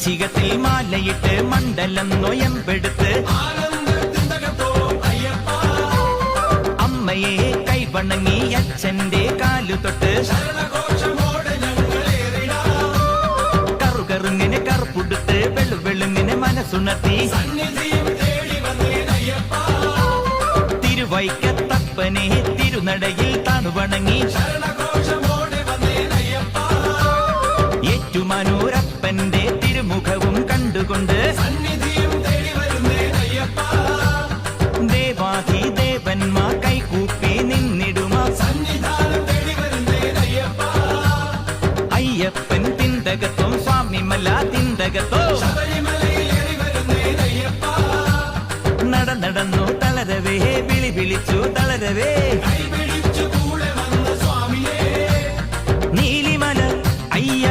വൃശ്ചികത്തിൽ മാലയിട്ട് മണ്ഡലം നൊയമ്പെടുത്ത്. അമ്മയെ കൈവണങ്ങി അച്ഛന്റെ കാലു തൊട്ട് കറുകറുങ്ങിന് കറുപ്പുടുത്ത് വെളുവെളുങ്ങിന് മനസ്സുണർത്തി. തിരുവൈക്കത്തപ്പനെ തിരുനടയിൽ തണുവണങ്ങി. ഏറ്റുമാനൂരപ്പന്റെ കൊണ്ട് ദേവാധി ദേവന്മാർ കൈകൂപ്പി നിന്നിടുമ. അയ്യപ്പൻ തിന്തകത്വം സ്വാമിമല തിന്തകത്തോ നടന്നു തളരവേ വിളി വിളിച്ചു തളരവേ. നീലിമല അയ്യ